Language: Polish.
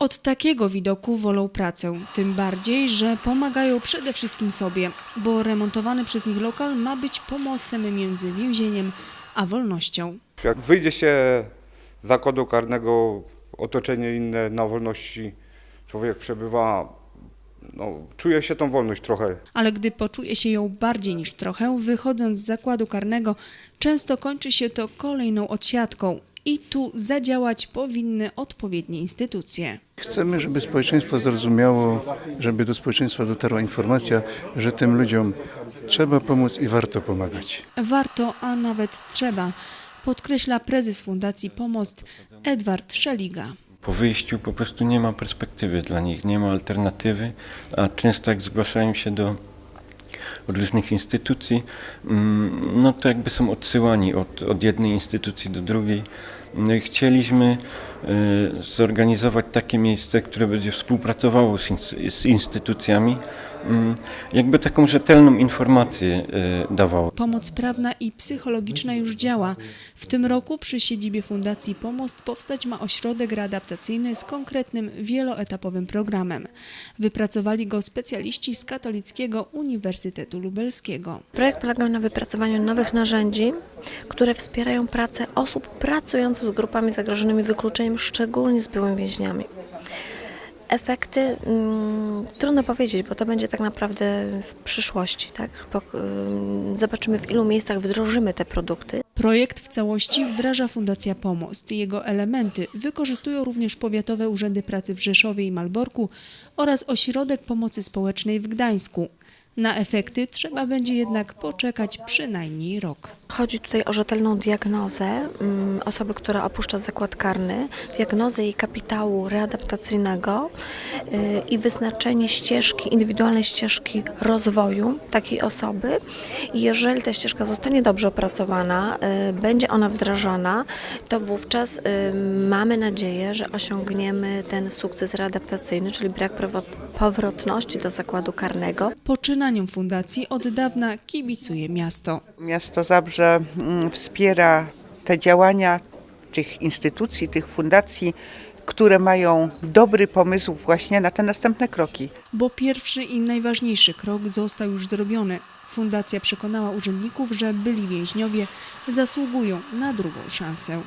Od takiego widoku wolą pracę, tym bardziej, że pomagają przede wszystkim sobie, bo remontowany przez nich lokal ma być pomostem między więzieniem a wolnością. Jak wyjdzie się z zakładu karnego, otoczenie inne na wolności, człowiek przebywa, no, czuje się tą wolność trochę. Ale gdy poczuje się ją bardziej niż trochę, wychodząc z zakładu karnego, często kończy się to kolejną odsiadką. I tu zadziałać powinny odpowiednie instytucje. Chcemy, żeby społeczeństwo zrozumiało, żeby do społeczeństwa dotarła informacja, że tym ludziom trzeba pomóc i warto pomagać. Warto, a nawet trzeba, podkreśla prezes Fundacji Pomost Edward Szeliga. Po wyjściu po prostu nie ma perspektywy dla nich, nie ma alternatywy, a często jak zgłaszają się do różnych instytucji, mm, no to jakby są odsyłani od, od jednej instytucji do drugiej. No chcieliśmy e, zorganizować takie miejsce, które będzie współpracowało z instytucjami, mm, jakby taką rzetelną informację e, dawało. Pomoc prawna i psychologiczna już działa. W tym roku przy siedzibie Fundacji Pomost powstać ma ośrodek readaptacyjny z konkretnym wieloetapowym programem. Wypracowali go specjaliści z Katolickiego Uniwersytetu Lubelskiego. Projekt polegał na wypracowaniu nowych narzędzi, które wspierają pracę osób pracujących z grupami zagrożonymi wykluczeniem, szczególnie z byłymi więźniami. Efekty mm, trudno powiedzieć, bo to będzie tak naprawdę w przyszłości. Tak? Pok- ym, zobaczymy, w ilu miejscach wdrożymy te produkty. Projekt w całości wdraża Fundacja Pomost. Jego elementy wykorzystują również powiatowe urzędy pracy w Rzeszowie i Malborku oraz Ośrodek Pomocy Społecznej w Gdańsku. Na efekty trzeba będzie jednak poczekać przynajmniej rok. Chodzi tutaj o rzetelną diagnozę mm, osoby, która opuszcza zakład karny, diagnozę jej kapitału readaptacyjnego y, i wyznaczenie ścieżki, indywidualnej ścieżki rozwoju takiej osoby. Jeżeli ta ścieżka zostanie dobrze opracowana, y, będzie ona wdrażana, to wówczas y, mamy nadzieję, że osiągniemy ten sukces readaptacyjny, czyli brak powrotności do zakładu karnego. Poczynaniom fundacji od dawna kibicuje miasto. Miasto Zabrze mm, wspiera te działania tych instytucji, tych fundacji, które mają dobry pomysł właśnie na te następne kroki. Bo pierwszy i najważniejszy krok został już zrobiony. Fundacja przekonała urzędników, że byli więźniowie zasługują na drugą szansę.